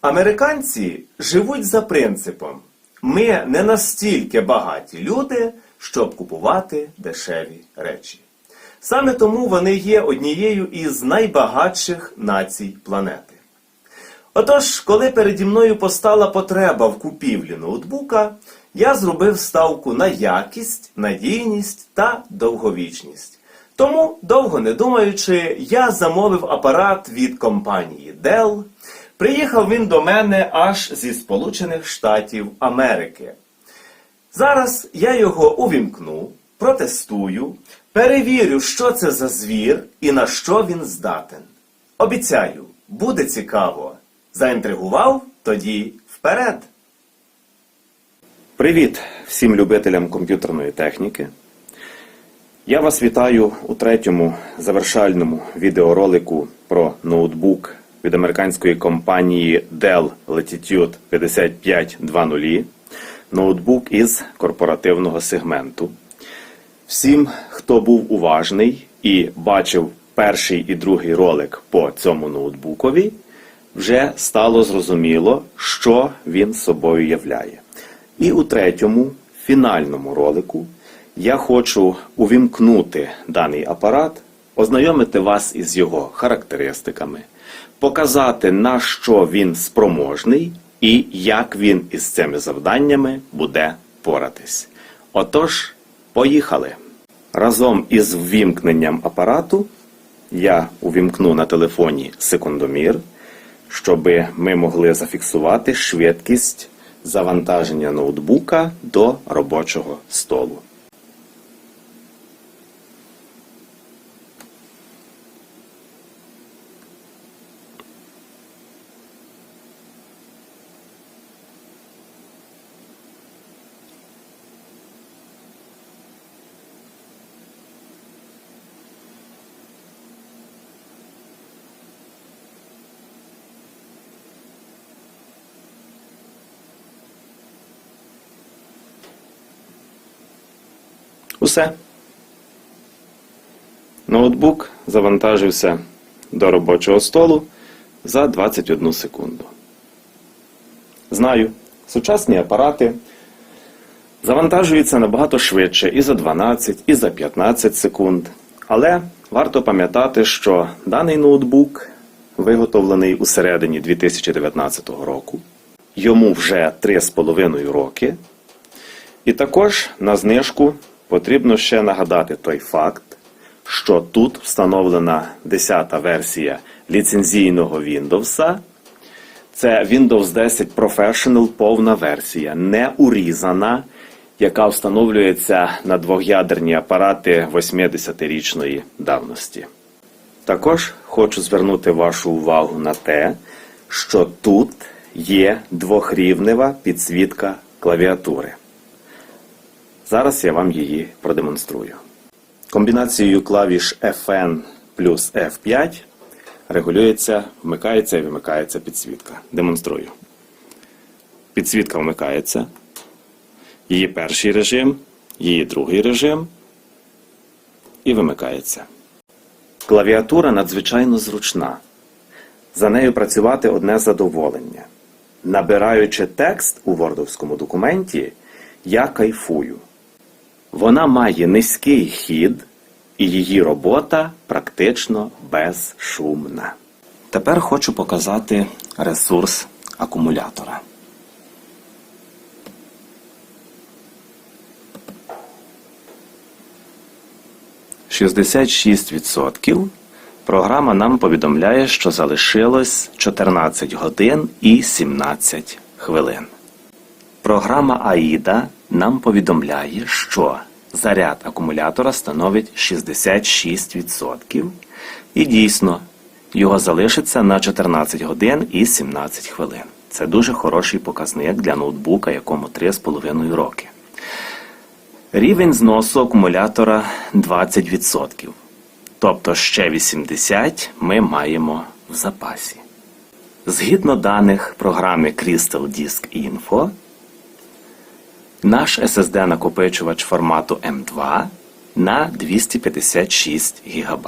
Американці живуть за принципом: ми не настільки багаті люди, щоб купувати дешеві речі. Саме тому вони є однією із найбагатших націй планети. Отож, коли переді мною постала потреба в купівлі ноутбука, я зробив ставку на якість, надійність та довговічність. Тому, довго не думаючи, я замовив апарат від компанії Dell. Приїхав він до мене аж зі Сполучених Штатів Америки. Зараз я його увімкну, протестую, перевірю, що це за звір і на що він здатен. Обіцяю, буде цікаво. Заінтригував? Тоді вперед. Привіт всім любителям комп'ютерної техніки. Я вас вітаю у третьому завершальному відеоролику про ноутбук від американської компанії Dell Latitude 5520. Ноутбук із корпоративного сегменту. Всім, хто був уважний і бачив перший і другий ролик по цьому ноутбукові, вже стало зрозуміло, що він собою являє. І у третьому, фінальному ролику, я хочу увімкнути даний апарат, ознайомити вас із його характеристиками, показати, на що він спроможний і як він із цими завданнями буде поратись. Отож, поїхали! Разом із ввімкненням апарату я увімкну на телефоні секундомір, щоб ми могли зафіксувати швидкість завантаження ноутбука до робочого столу. Усе. Ноутбук завантажився до робочого столу за 21 секунду. Знаю, сучасні апарати завантажуються набагато швидше і за 12, і за 15 секунд. Але варто пам'ятати, що даний ноутбук виготовлений у середині 2019 року. Йому вже 3,5 роки. І також на знижку потрібно ще нагадати той факт, що тут встановлена 10-та версія ліцензійного Windows. Це Windows 10 Professional повна версія, не урізана, яка встановлюється на двох'ядерні апарати 80-річної давності. Також хочу звернути вашу увагу на те, що тут є двохрівнева підсвітка клавіатури. Зараз я вам її продемонструю. Комбінацією клавіш FN плюс F5 регулюється, вмикається і вимикається підсвітка. Демонструю. Підсвітка вмикається. Її перший режим, її другий режим і вимикається. Клавіатура надзвичайно зручна. За нею працювати одне задоволення. Набираючи текст у вордовському документі, я кайфую. Вона має низький хід, і її робота практично безшумна. Тепер хочу показати ресурс акумулятора. Шістдесят. Програма нам повідомляє, що залишилось 14 годин і 17 хвилин. Програма AIDA нам повідомляє, що заряд акумулятора становить 66%. І дійсно, його залишиться на 14 годин і 17 хвилин. Це дуже хороший показник для ноутбука, якому 3,5 роки. Рівень зносу акумулятора 20%. Тобто ще 80 ми маємо в запасі. Згідно даних програми Crystal Disk Info, наш SSD-накопичувач формату M2 на 256 ГБ.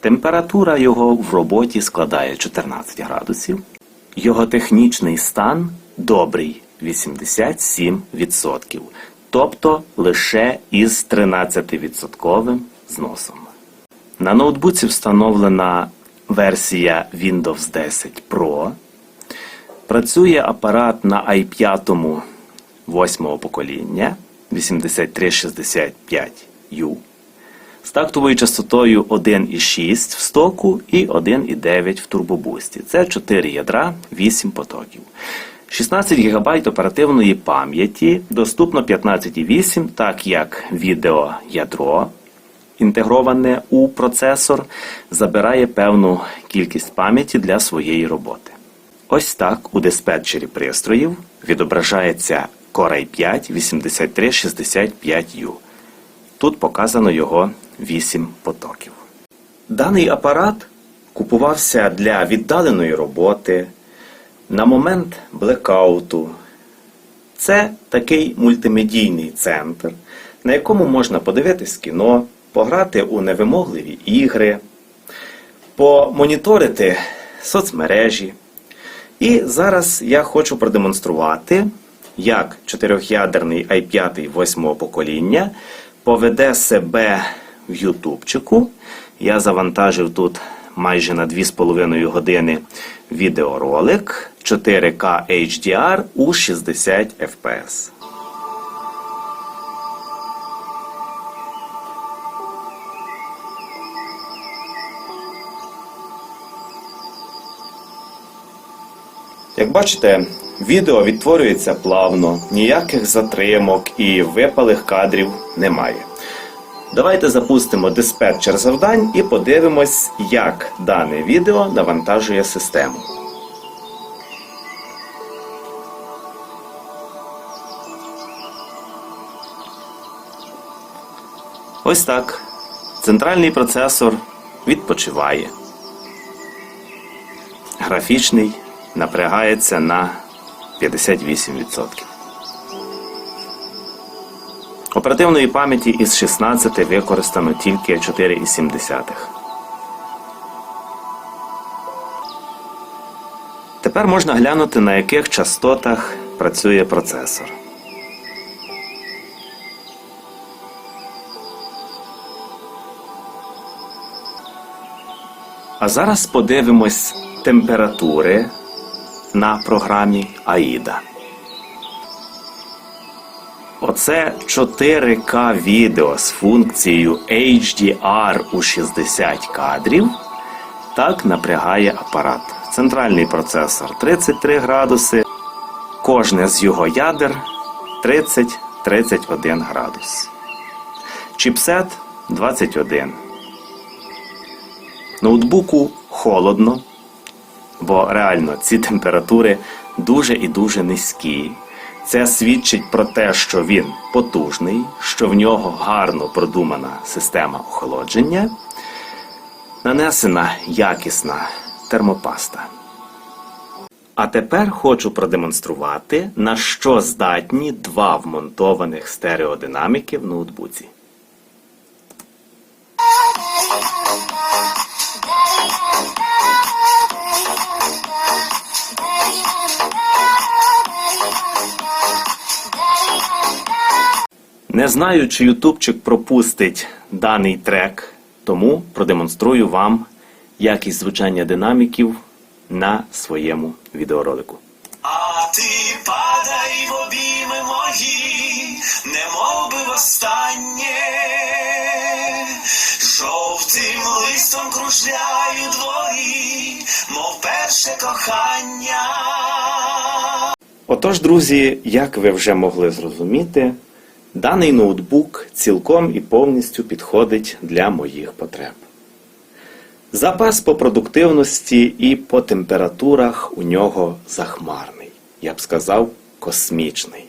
Температура його в роботі складає 14 градусів. Його технічний стан добрий 87%, тобто лише із 13% зносом. На ноутбуці встановлена версія Windows 10 Pro. Працює апарат на i5 восьмого покоління 8365U з тактовою частотою 1,6 в стоку і 1,9 в турбобусті. Це 4 ядра, 8 потоків. 16 ГБ оперативної пам'яті, доступно 15,8, так як відеоядро інтегроване у процесор забирає певну кількість пам'яті для своєї роботи. Ось так у диспетчері пристроїв відображається Core i5 8365U. Тут показано його 8 потоків. Даний апарат купувався для віддаленої роботи на момент блекауту. Це такий мультимедійний центр, на якому можна подивитись кіно, пограти у невимогливі ігри, помоніторити соцмережі. І зараз я хочу продемонструвати, як чотирьохядерний i5 восьмого покоління поведе себе в Ютубчику. Я завантажив тут майже на 2,5 години відеоролик 4К HDR у 60 FPS. Як бачите, відео відтворюється плавно, ніяких затримок і випалих кадрів немає. Давайте запустимо диспетчер завдань і подивимось, як дане відео навантажує систему. Ось так. Центральний процесор відпочиває. Графічний напрягається на 58%. Оперативної пам'яті із 16 використано тільки 4,7. Тепер можна глянути, на яких частотах працює процесор. А зараз подивимось температури на програмі AIDA. Оце 4К відео з функцією HDR у 60 кадрів. Так напрягає апарат. Центральний процесор 33 градуси. Кожне з його ядер 30-31 градус. Чіпсет 21. Ноутбуку холодно, бо реально ці температури дуже і дуже низькі. Це свідчить про те, що він потужний, що в нього гарно продумана система охолодження, нанесена якісна термопаста. А тепер хочу продемонструвати, на що здатні два вмонтованих стереодинаміки в ноутбуці. Не знаю, чи ютубчик пропустить даний трек, тому продемонструю вам якість звучання динаміків на своєму відеоролику. А ти падай в обійми мої, немов би востаннє, жовтим листом кружляю двої, мов перше кохання. Отож, друзі, як ви вже могли зрозуміти, даний ноутбук цілком і повністю підходить для моїх потреб. Запас по продуктивності і по температурах у нього захмарний, я б сказав, космічний.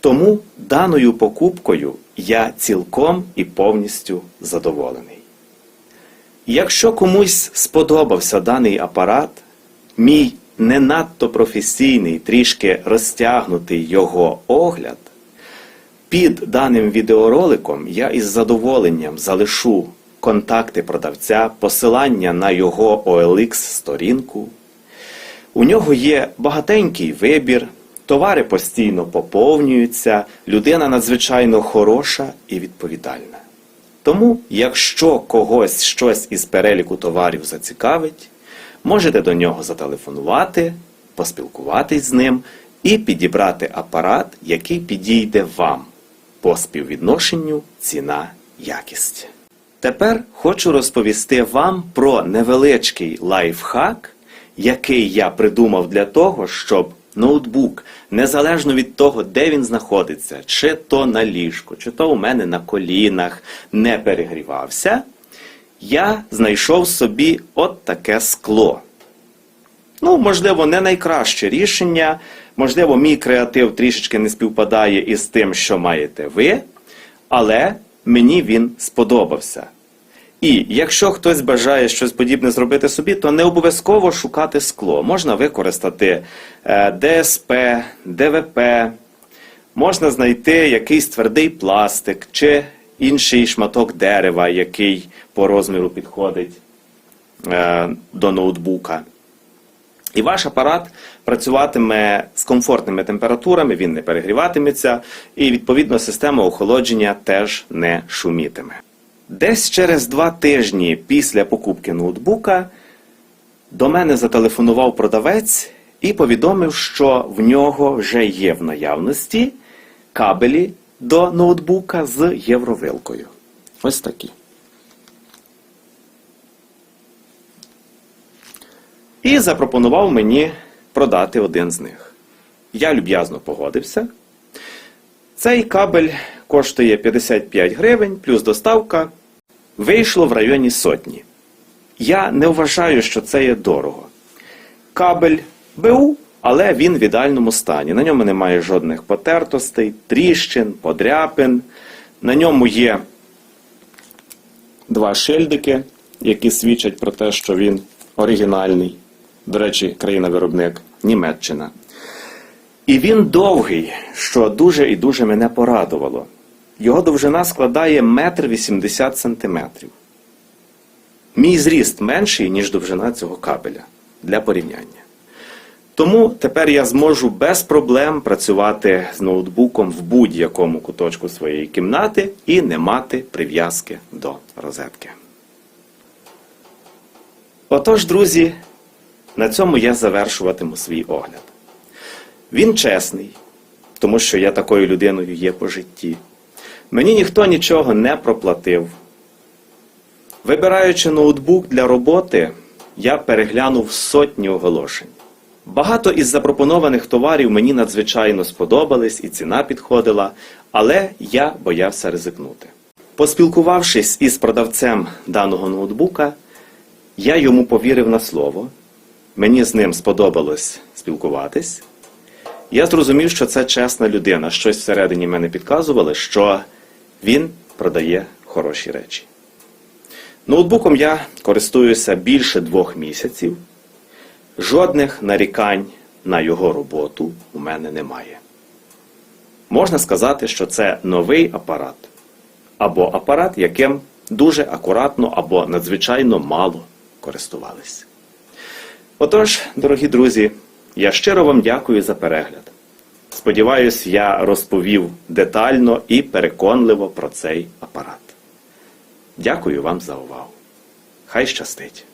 Тому даною покупкою я цілком і повністю задоволений. Якщо комусь сподобався даний апарат, мій не надто професійний, трішки розтягнутий його огляд, під даним відеороликом я із задоволенням залишу контакти продавця, посилання на його OLX сторінку. У нього є багатенький вибір, товари постійно поповнюються, людина надзвичайно хороша і відповідальна. Тому, якщо когось щось із переліку товарів зацікавить, можете до нього зателефонувати, поспілкуватись з ним і підібрати апарат, який підійде вам по співвідношенню ціна-якість. Тепер хочу розповісти вам про невеличкий лайфхак, який я придумав для того, щоб ноутбук, незалежно від того, де він знаходиться, чи то на ліжку, чи то у мене на колінах, не перегрівався, я знайшов собі от таке скло. Ну, можливо, не найкраще рішення, можливо, мій креатив трішечки не співпадає із тим, що маєте ви, але мені він сподобався. І якщо хтось бажає щось подібне зробити собі, то не обов'язково шукати скло. Можна використати е, ДСП, ДВП, можна знайти якийсь твердий пластик чи інший шматок дерева, який по розміру підходить е, до ноутбука. І ваш апарат працюватиме з комфортними температурами, він не перегріватиметься, і відповідно система охолодження теж не шумітиме. Десь через два тижні після покупки ноутбука до мене зателефонував продавець і повідомив, що в нього вже є в наявності кабелі до ноутбука з євровилкою. Ось такі. І запропонував мені продати один з них. Я люб'язно погодився. Цей кабель коштує 55 гривень плюс доставка. Вийшло в районі сотні. Я не вважаю, що це є дорого. Кабель БУ, але він в ідеальному стані. На ньому немає жодних потертостей, тріщин, подряпин. На ньому є два шильдики, які свідчать про те, що він оригінальний. До речі, країна-виробник Німеччина. І він довгий, що дуже і дуже мене порадувало. Його довжина складає 1,80 см. Мій зріст менший, ніж довжина цього кабеля для порівняння. Тому тепер я зможу без проблем працювати з ноутбуком в будь-якому куточку своєї кімнати і не мати прив'язки до розетки. Отож, друзі, на цьому я завершуватиму свій огляд. Він чесний, тому що я такою людиною є по житті. Мені ніхто нічого не проплатив. Вибираючи ноутбук для роботи, я переглянув сотні оголошень. Багато із запропонованих товарів мені надзвичайно сподобались і ціна підходила, але я боявся ризикнути. Поспілкувавшись із продавцем даного ноутбука, я йому повірив на слово. Мені з ним сподобалось спілкуватись. Я зрозумів, що це чесна людина. Щось всередині мене підказувало, що він продає хороші речі. Ноутбуком я користуюся більше двох місяців. Жодних нарікань на його роботу у мене немає. Можна сказати, що це новий апарат, або апарат, яким дуже акуратно або надзвичайно мало користувались. Отож, дорогі друзі, я щиро вам дякую за перегляд. Сподіваюсь, я розповів детально і переконливо про цей апарат. Дякую вам за увагу. Хай щастить!